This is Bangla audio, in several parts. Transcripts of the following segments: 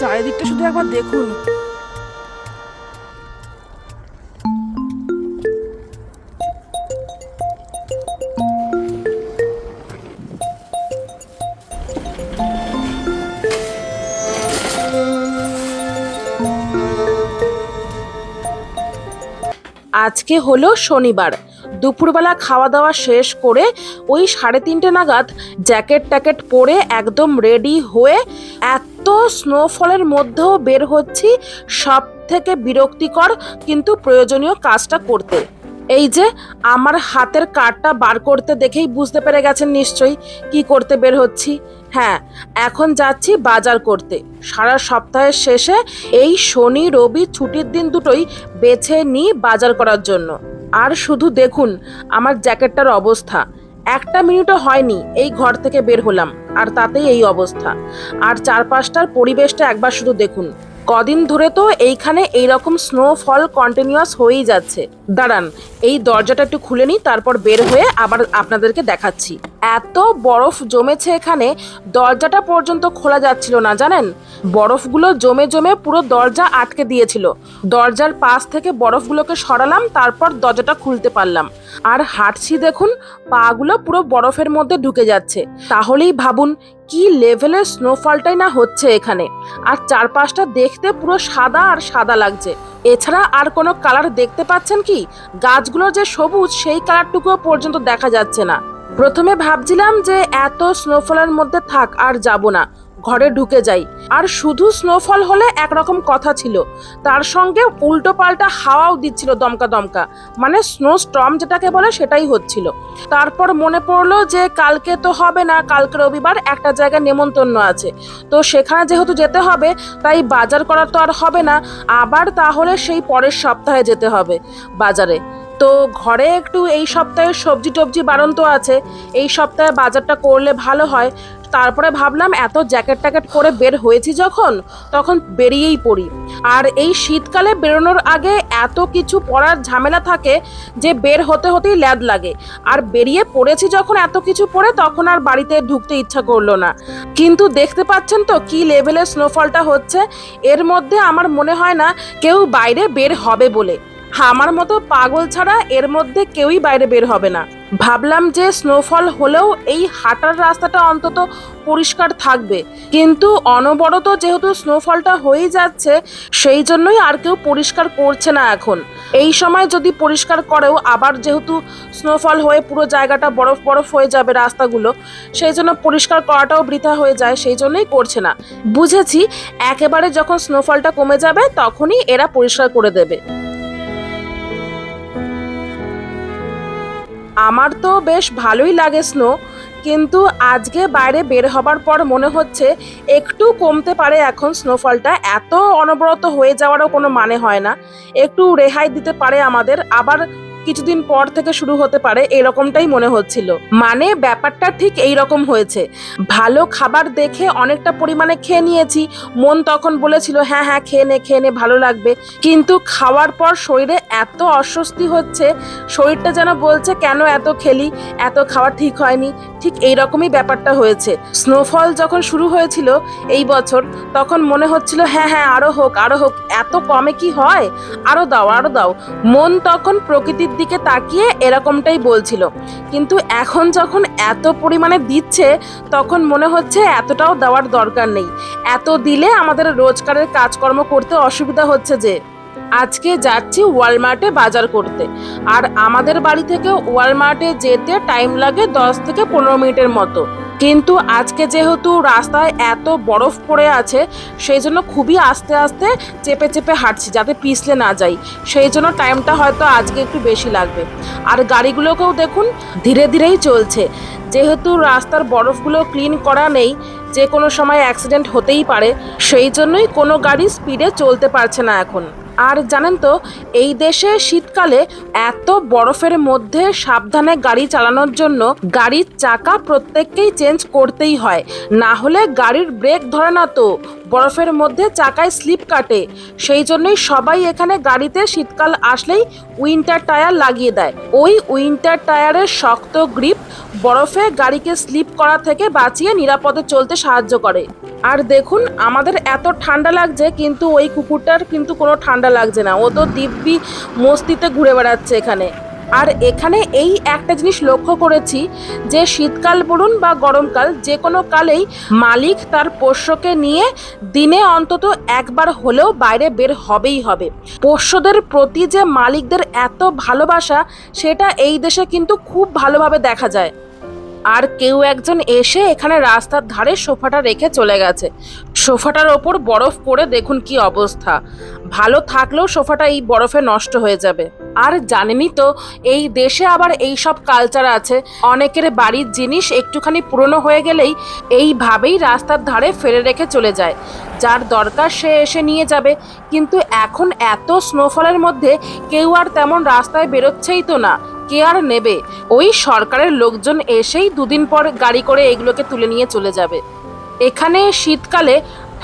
চারিদিকটা শুধু একবার দেখুন। আজকে হলো শনিবার। দুপুরবেলা খাওয়া দাওয়া শেষ করে ওই সাড়ে তিনটে নাগাদ জ্যাকেট ট্যাকেট পরে একদম রেডি হয়ে এত স্নোফলের মধ্যেও বের হচ্ছি। সব থেকে বিরক্তিকর কিন্তু প্রয়োজনীয় কাজটা করতে। এই যে, আমার হাতের কার্ডটা বার করতে দেখেই বুঝতে পেরে গেছেন নিশ্চয়ই কি করতে বের হচ্ছি। হ্যাঁ এখন যাচ্ছি বাজার করতে। সারা সপ্তাহের শেষে এই শনি, রবি ছুটির দিন দুটোই বেছে নিই বাজার করার জন্য। আর শুধু দেখুন, আমার জ্যাকেটটার অবস্থা। একটা মিনিটও হয়নি এই ঘর থেকে বের হলাম, আর তাতেই এই অবস্থা। আর চারপাশটার পরিবেশটা একবার শুধু দেখুন। কদিন ধরে তো এইখানে এইরকম স্নোফল কন্টিনিউয়াস হয়েই যাচ্ছে। দাঁড়ান, এই দরজাটা একটু খুলে নিই, তারপর বের হয়ে আবার আপনাদেরকে দেখাচ্ছি। এত বরফ জমেছে এখানে, দরজাটা পর্যন্ত খোলা যাচ্ছিল না, জানেন? বরফগুলো জমে জমে পুরো দরজা আটকে দিয়েছিল। দরজার পাশ থেকে বরফগুলোকে সরালাম, তারপর দরজাটা খুলতে পারলাম। আর হাঁটছি দেখুন, পাগুলো পুরো বরফের মধ্যে ঢুকে যাচ্ছে। তাহলেই ভাবুন কি লেভেলের স্নোফলটাই না হচ্ছে এখানে। আর চারপাশটা দেখতে পুরো সাদা আর সাদা লাগছে। এছাড়া আর কোনো কালার দেখতে পাচ্ছেন কি? গাছগুলো যে সবুজ, সেই কালারটুকুও পর্যন্ত দেখা যাচ্ছে না। প্রথমে ভাবছিলাম যে এত স্নোফলের মধ্যে থাক আর যাব না। ঘরে ঢুকে যাই। আর শুধু স্নোফল হলে একরকম কথা ছিল। তার সঙ্গে উল্টো পাল্টা হাওয়াও দিচ্ছিল দমকা দমকা। মানে স্নো স্টর্ম যেটাকে বলে সেটাই হচ্ছিল। তারপর মনে পড়ল যে কালকে তো হবে না, কালকে রবিবার একটা জায়গায় নেমন্তন্ন আছে। তো সেখানে যেহেতু যেতে হবে, তাই বাজার করা তো আর হবে না। আবার তাহলে সেই পরের সপ্তাহে যেতে হবে বাজারে। তো ঘরে একটু এই সপ্তাহে সবজি টবজি বাড়ন্ত আছে। এই সপ্তাহে বাজারটা করলে ভালো হয়। তারপরে ভাবলাম, এত জ্যাকেট ট্যাকেট করে বের হয়েছি যখন, তখন বেরিয়েই পড়ি। আর এই শীতকালে বেরোনোর আগে এত কিছু পড়ার ঝামেলা থাকে যে বের হতে হতেই ল্যাদ লাগে। আর বেরিয়ে পড়েছি যখন এত কিছু পড়ে তখন আর বাড়িতে ঢুকতে ইচ্ছা করল না। কিন্তু দেখতে পাচ্ছেন তো কি লেভেলের স্নোফলটা হচ্ছে। এর মধ্যে আমার মনে হয় না কেউ বাইরে বের হবে বলে। আমার মতো পাগল ছাড়া এর মধ্যে কেউই বাইরে বের হবে না। ভাবলাম যে স্নোফল হলেও এই হাঁটার রাস্তাটা অন্তত পরিষ্কার থাকবে। কিন্তু অনবরত যেহেতু স্নোফলটা হয়েই যাচ্ছে, সেই জন্যই আর কেউ পরিষ্কার করছে না এখন। এই সময় যদি পরিষ্কার করেও আবার যেহেতু স্নোফল হয়ে পুরো জায়গাটা বরফ বরফ হয়ে যাবে রাস্তাগুলো, সেই জন্য পরিষ্কার করাটাও বৃথা হয়ে যায়, সেই জন্যই করছে না। বুঝেছি, একেবারে যখন স্নোফলটা কমে যাবে তখনই এরা পরিষ্কার করে দেবে। আমার তো বেশ ভালোই লাগে স্নো, কিন্তু আজকে বাইরে বের হবার পর মনে হচ্ছে একটু কমতে পারে এখন স্নোফলটা। এত অনবরত হয়ে যাওয়ারও কোনো মানে হয় না। একটু রেহাই দিতে পারে আমাদের, আবার কিছুদিন পর থেকে শুরু হতে পারে এরকমটাই মনে হচ্ছিল। মানে ব্যাপারটা ঠিক এই রকম হয়েছে। ভালো খাবার দেখে অনেকটা পরিমাণে খেয়ে নিয়েছি। মন তখন বলেছিল হ্যাঁ হ্যাঁ খেয়ে নে খেয়ে নে, ভালো লাগবে। কিন্তু খাওয়ার পর শরীরে এত অস্বস্তি হচ্ছে, শরীরটা যেন বলছে, কেন এত খেলি? এত খাওয়া ঠিক হয়নি। ঠিক এই রকমই ব্যাপারটা হয়েছে। স্নোফল যখন শুরু হয়েছিল এই বছর, তখন মনে হচ্ছিল হ্যাঁ হ্যাঁ আরও হোক আরও হোক। এত কমে কি হয়? আরও দাও আরও দাও। মন তখন প্রকৃতির দিকে তাকিয়ে এরকমটাই বলছিল। কিন্তু এখন যখন এত পরিমাণে দিচ্ছে, তখন মনে হচ্ছে এতটাও দেওয়ার দরকার নেই। এত দিলে আমাদের রোজগারের কাজকর্ম করতে অসুবিধা হচ্ছে যে, আজকে যাচ্ছি ওয়ালমার্টে বাজার করতে। আর আমাদের বাড়ি থেকে ওয়ালমার্টে যেতে টাইম লাগে দশ থেকে পনেরো মিনিটের মতো। কিন্তু আজকে যেহেতু রাস্তায় এত বরফ পড়ে আছে, সেই জন্য খুবই আস্তে আস্তে চেপে চেপে হাঁটছি যাতে পিছলে না যাই। সেই জন্য টাইমটা হয়তো আজকে একটু বেশি লাগবে। আর গাড়িগুলোকেও দেখুন, ধীরে ধীরেই চলছে। যেহেতু রাস্তার বরফগুলো ক্লিন করা নেই, যে কোনো সময় অ্যাক্সিডেন্ট হতেই পারে, সেই জন্যই কোনো গাড়ি স্পিডে চলতে পারছে না এখন। আর জানেন তো, এই দেশে শীতকালে এত বরফের মধ্যে সাবধানে গাড়ি চালানোর জন্য গাড়ির চাকা প্রত্যেককেই চেঞ্জ করতেই হয়। না হলে গাড়ির ব্রেক ধরে না তো। বরফের মধ্যে চাকায় স্লিপ কাটে। সেই জন্যই সবাই এখানে গাড়িতে শীতকাল আসলেই উইন্টার টায়ার লাগিয়ে দেয়। ওই উইন্টার টায়ারের শক্ত গ্রিপ বরফে গাড়িকে স্লিপ করা থেকে বাঁচিয়ে নিরাপদে চলতে সাহায্য করে। আর দেখুন, আমাদের এত ঠান্ডা লাগছে, কিন্তু ওই কুকুরটার কিন্তু কোনো ঠান্ডা লাগছে না। ও তো দিব্যি মস্তিতে ঘুরে বেড়াচ্ছে এখানে। আর এখানে এই একটা জিনিস লক্ষ্য করেছি যে শীতকাল বলুন বা গরমকাল, যে কোনো কালেই মালিক তার পোষ্যকে নিয়ে দিনে অন্তত একবার হলেও বাইরে বের হবেই হবে। পোষ্যদের প্রতি যে মালিকদের এত ভালোবাসা, সেটা এই দেশে কিন্তু খুব ভালোভাবে দেখা যায়। আর কেউ একজন এসে এখানে রাস্তার ধারে সোফাটা রেখে চলে গেছে। সোফাটার ওপর বরফ পড়ে দেখুন কি অবস্থা। ভালো থাকলেও সোফাটা এই বরফে নষ্ট হয়ে যাবে। আর জানেনই তো, এই দেশে আবার এই সব কালচার আছে। অনেকের বাড়ির জিনিস একটুখানি পুরনো হয়ে গেলেই এইভাবেই রাস্তার ধারে ফেলে রেখে চলে যায়। যার দরকার সে এসে নিয়ে যাবে। কিন্তু এখন এত স্নোফলের মধ্যে কেউ আর তেমন রাস্তায় বেরোচ্ছেই তো না। কে আর নেবে? ওই সরকারের লোকজন এসেই দুদিন পর গাড়ি করে এগুলোকে তুলে নিয়ে চলে যাবে। এখানে শীতকালে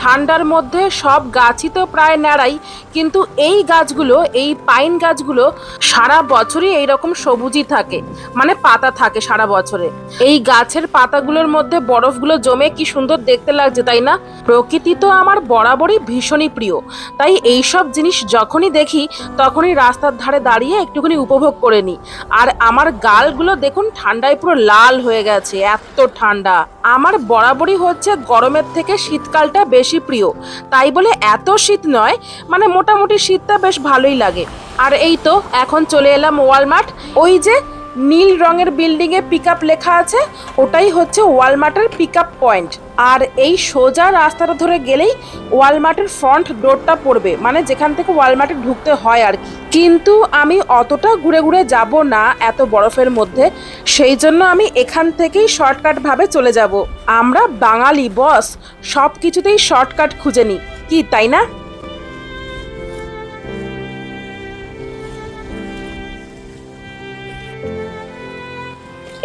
ঠান্ডার মধ্যে সব গাছই তো প্রায় ন্যাড়াই, কিন্তু এই গাছগুলো, এই পাইন গাছগুলো সারা বছরই এইরকম সবুজই থাকে মানে পাতা থাকে সারা বছরে। এই গাছের পাতাগুলোর মধ্যে বরফগুলো জমে কি সুন্দর দেখতে লাগছে, তাই না? প্রকৃতি তো আমার বরাবরই ভীষণই প্রিয়। তাই এই সব জিনিস যখনই দেখি, তখনই রাস্তার ধারে দাঁড়িয়ে একটুখানি উপভোগ করে নিই। আর আমার গালগুলো দেখুন ঠান্ডায় পুরো লাল হয়ে গেছে, এত ঠান্ডা। আমার বরাবরই হচ্ছে গরমের থেকে শীতকালটা বেশি প্রিয়। তাই বলে এত শীত নয় মানে মোটামুটি শীতটা বেশ ভালোই লাগে। আর এই তো, এখন চলে এলাম ওয়ালমার্ট। ওই যে নীল রঙের বিল্ডিংয়ে পিক লেখা আছে। ওটাই হচ্ছে ওয়ালমার্টের পিক পয়েন্ট আর এই সোজা রাস্তাটা ধরে গেলেই ওয়ালমার্টের ফ্রন্ট ডোরটা পড়বে। মানে যেখান থেকে ওয়ালমার্টে ঢুকতে হয় আর কি। কিন্তু আমি অতটা ঘুরে ঘুরে যাব না এত বরফের মধ্যে। সেই জন্য আমি এখান থেকেই শর্টকাট ভাবে চলে যাব। আমরা বাঙালি বস সব কিছুতেই শর্টকাট খুঁজে নিই। কি, তাই না?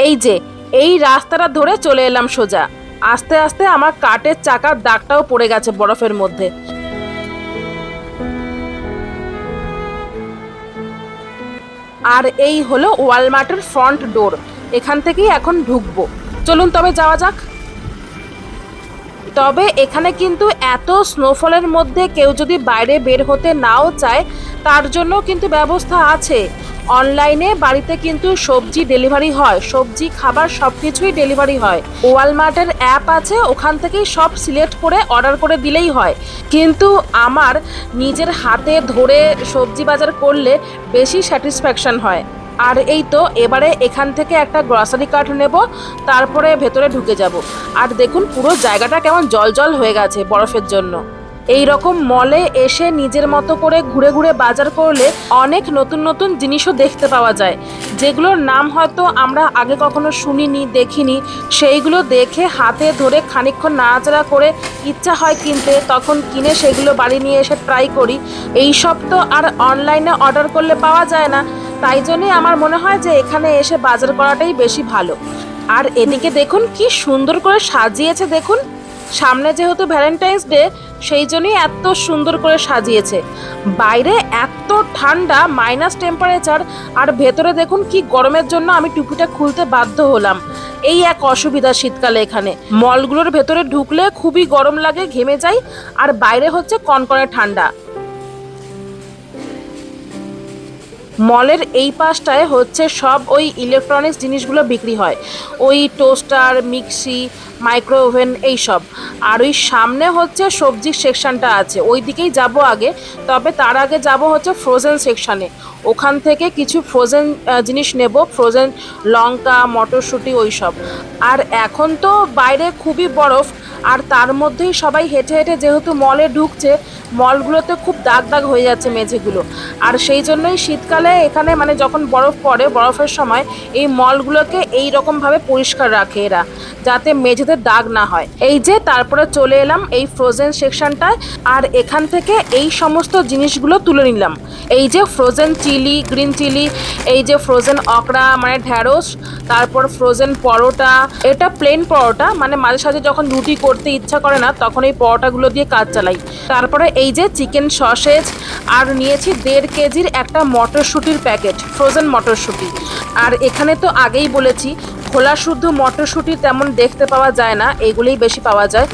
এই যে, এই রাস্তাটা ধরে চলে এলাম সোজা। আস্তে আস্তে আমার কাঠের চাকার দাগটাও পড়ে গেছে বরফের মধ্যে। আর এই হলো ওয়ালমার্টের ফ্রন্ট ডোর। এখান থেকেই এখন ঢুকবো। চলুন তবে যাওয়া যাক। তবে এখানে কিন্তু এত স্নোফলের মধ্যে কেউ যদি বাইরে বের হতে নাও চায়, তার জন্য কিন্তু ব্যবস্থা আছে। অনলাইনে বাড়িতে কিন্তু সবজি ডেলিভারি হয়। সবজি, খাবার সব কিছুই ডেলিভারি হয়। ওয়ালমার্টের অ্যাপ আছে, ওখান থেকেই সব সিলেক্ট করে অর্ডার করে দিলেই হয়। কিন্তু আমার নিজের হাতে ধরে সবজি বাজার করলে বেশি স্যাটিসফ্যাকশন হয়। আর এই তো, এবারে এখান থেকে একটা গ্রসারি কার্ট নেব, তারপরে ভেতরে ঢুকে যাব। আর দেখুন, পুরো জায়গাটা কেমন জল জল হয়ে গেছে বরফের জন্য। এই রকম মলে এসে নিজের মতো করে ঘুরে ঘুরে বাজার করলে অনেক নতুন নতুন জিনিসও দেখতে পাওয়া যায়। যেগুলোর নাম হয়তো আমরা আগে কখনো শুনিনি, দেখিনি। সেইগুলো দেখে হাতে ধরে খানিকক্ষণ নাড়াচাড়া করে ইচ্ছা হয় কিনতে, তখন কিনে সেগুলো বাড়ি নিয়ে এসে ট্রাই করি। এই সব তো আর অনলাইনে অর্ডার করলে পাওয়া যায় না। তাই জন্যই আমার মনে হয় যে এখানে এসে বাজার করাটাই বেশি ভালো। আর এদিকে দেখুন কি সুন্দর করে সাজিয়েছে, দেখুন। সামনে যেহেতু ভ্যালেন্টাইন্স ডে সেই জন্যই এত সুন্দর করে সাজিয়েছে। বাইরে এত ঠান্ডা মাইনাস টেম্পারেচার আর ভেতরে দেখুন কি গরমের জন্য আমি টুপিটা খুলতে বাধ্য হলাম। এই এক অসুবিধা শীতকালে এখানে। মলগুলোর ভেতরে ঢুকলে খুবই গরম লাগে, ঘেমে যাই, আর বাইরে হচ্ছে কনকনে ঠান্ডা। মলের এই পাশটায় হচ্ছে সব ওই ইলেকট্রনিক্স জিনিসগুলো বিক্রি হয়। ওই টোস্টার মিক্সি মাইক্রো ওভেন এইসব। আর ওই সামনে হচ্ছে সবজির সেকশানটা আছে। ওই দিকেই যাব আগে, তবে তার আগে যাব হচ্ছে ফ্রোজেন সেকশনে ওখান থেকে কিছু ফ্রোজেন জিনিস নেব ফ্রোজেন লঙ্কা, মটরশুঁটি, ওই সব। আর এখন তো বাইরে খুবই বরফ, আর তার মধ্যেই সবাই হেঁটে হেঁটে যেহেতু মলে ঢুকছে মলগুলোতে খুব দাগ দাগ হয়ে যাচ্ছে মেঝেগুলো। আর সেই জন্যই শীতকালে এখানে মানে যখন বরফ পড়ে, বরফের সময়, এই মলগুলোকে এই রকমভাবে পরিষ্কার রাখে এরা, যাতে মেঝেতে দাগ না হয়। এই যে তারপরে চলে এলাম এই ফ্রোজেন সেকশনটায় আর এখান থেকে এই সমস্ত জিনিসগুলো তুলে নিলাম। এই যে ফ্রোজেন চিলি, গ্রিন চিলি, এই যে ফ্রোজেন অকড়া মানে ঢ্যাঁড়স, তারপর ফ্রোজেন পরোটা, এটা প্লেন পরোটা মানে মাঝে সাঝে যখন রুটি করতে ইচ্ছা করে না, তখন এই পরোটাগুলো দিয়ে কাজ চালাই। তারপরে এই যে চিকেন সসেজ আর নিয়েছি দেড় কেজির একটা মটরশুঁটির প্যাকেট ফ্রোজেন মটরশুঁটি। আর এখানে তো আগেই বলেছি খোলা শুদ্ধ মটরশুঁটি তেমন দেখতে পাওয়া যায় না, এগুলিই বেশি পাওয়া যায়।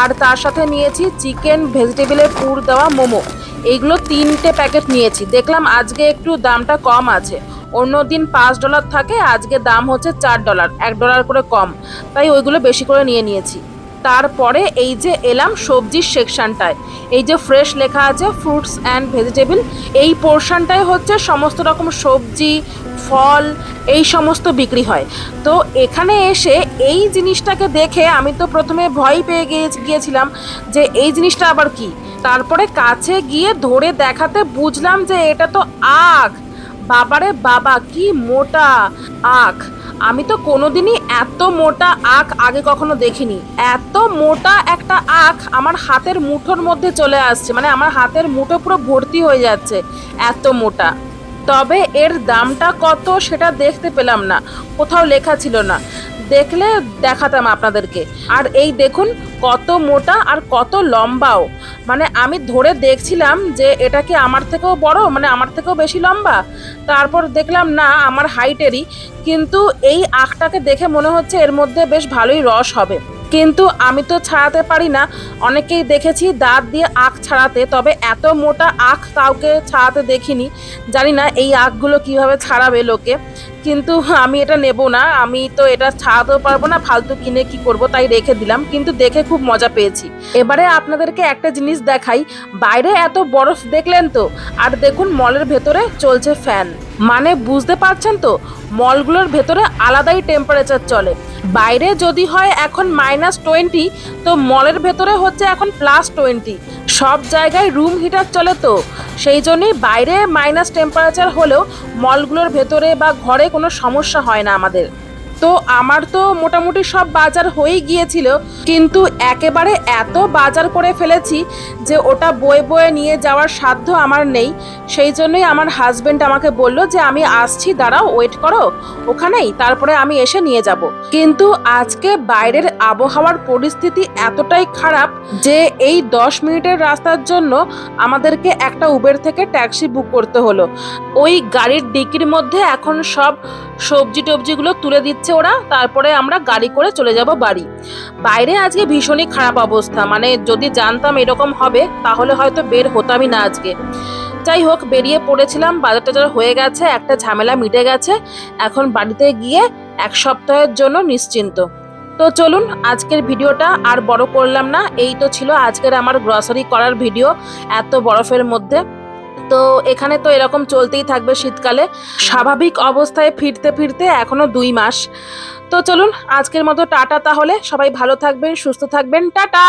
আর তার সাথে নিয়েছি চিকেন ভেজিটেবিলের পুর দেওয়া মোমো। এইগুলো তিনটে প্যাকেট নিয়েছি। দেখলাম আজকে একটু দামটা কম আছে। অন্য দিন পাঁচ ডলার থাকে, আজকে দাম হচ্ছে চার ডলার, এক ডলার করে কম। তাই ওইগুলো বেশি করে নিয়ে নিয়েছি। তারপরে এই যে এলাম সবজির সেকশনটায়, এই যে ফ্রেশ লেখা আছে ফ্রুটস অ্যান্ড ভেজিটেবল এই পোর্শনটায় হচ্ছে সমস্ত রকম সবজি, ফল, এই সমস্ত বিক্রি হয়। তো এখানে এসে এই জিনিসটাকে দেখে আমি তো প্রথমে ভয় পেয়ে গিয়ে গিয়েছিলাম যে এই জিনিসটা আবার কি? তারপরে কাছে গিয়ে ধরে দেখাতে বুঝলাম যে এটা তো আখ। বাবারে বাবা, কি মোটা আখ। আমি তো কোনোদিনই এত মোটা আখ আগে কখনো দেখিনি। এত মোটা একটা আখ আমার হাতের মুঠোর মধ্যে চলে আসছে। মানে আমার হাতের মুঠো পুরো ভর্তি হয়ে যাচ্ছে এত মোটা। তবে এর দামটা কত সেটা দেখতে পেলাম না। কোথাও লেখা ছিল না। দেখলে দেখাতাম আপনাদেরকে। আর এই দেখুন কত মোটা আর কত লম্বাও। মানে আমি ধরে দেখছিলাম যে এটা কি আমার থেকেও বড়? মানে আমার থেকেও বেশি লম্বা? তারপর দেখলাম, না, আমার হাইটেরই। কিন্তু এই আখটাকে দেখে মনে হচ্ছে এর মধ্যে বেশ ভালোই রস হবে। কিন্তু আমি তো ছাড়াতে পারি না। অনেকেই দেখেছি দাঁত দিয়ে আখ ছাড়াতে, তবে এত মোটা আখ কাউকে ছাড়াতে দেখিনি। জানি না এই আখগুলো কীভাবে ছাড়াবে লোকে। কিন্তু আমি এটা নেব না। আমি তো এটা ছাড়াতেও পারব না, ফালতু কিনে কি করব তাই রেখে দিলাম, কিন্তু দেখে খুব মজা পেয়েছি। এবারে আপনাদেরকে একটা জিনিস দেখাই, বাইরে এত বরফ দেখলেন তো? আর দেখুন মলের ভেতরে চলছে ফ্যান। মানে বুঝতে পারছেন তো? মলগুলোর ভেতরে আলাদাই টেম্পারেচার চলে। বাইরে যদি হয় এখন মাইনাস টোয়েন্টি তো মলের ভেতরে হচ্ছে এখন প্লাস টোয়েন্টি সব জায়গায় রুম হিটার চলে তো? সেই জন্যই বাইরে মাইনাস টেম্পারেচার হলেও মলগুলোর ভেতরে বা ঘরে কোনো সমস্যা হয় না আমাদের। তো আমার তো মোটামুটি সব বাজার হয়েই গিয়েছিল, কিন্তু একেবারে এত বাজার করে ফেলেছি যে ওটা বয়ে বয়ে নিয়ে যাওয়ার সাধ্য আমার নেই। সেই জন্যই আমার হাজবেন্ড আমাকে বলল যে, আমি আসছি, দাঁড়াও ওয়েট করো, ওখানেই, তারপরে আমি এসে নিয়ে যাব। কিন্তু আজকে বাইরের আবহাওয়ার পরিস্থিতি এতটাই খারাপ যে এই দশ মিনিটের রাস্তার জন্য আমাদেরকে একটা উবের থেকে ট্যাক্সি বুক করতে হলো। ওই গাড়ির ডিকির মধ্যে এখন সব সবজি টবজিগুলো তুলে দিচ্ছে ওরা, তারপরে আমরা গাড়ি করে চলে যাব বাড়ি। বাইরে আজকে ভীষণই খারাপ অবস্থা মানে যদি জানতাম এরকম হবে, তাহলে হয়তো বের হতামই না আজকে। যাই হোক, বেরিয়ে পড়েছিলাম, বাজার টাজার হয়ে গেছে, একটা ঝামেলা মিটে গেছে, এখন বাড়িতে গিয়ে এক সপ্তাহের জন্য নিশ্চিন্ত। তো চলুন, আজকের ভিডিওটা আর বড় করলাম না, এই তো ছিল আজকের আমার গ্রসারি করার ভিডিও, এত বরফের মধ্যে। তো এখানে তো এরকম চলতেই থাকবে শীতকালে। স্বাভাবিক অবস্থায় ফিরতে ফিরতে এখনও দুই মাস। তো চলুন, আজকের মতো টাটা তাহলে। সবাই ভালো থাকবেন, সুস্থ থাকবেন। টাটা!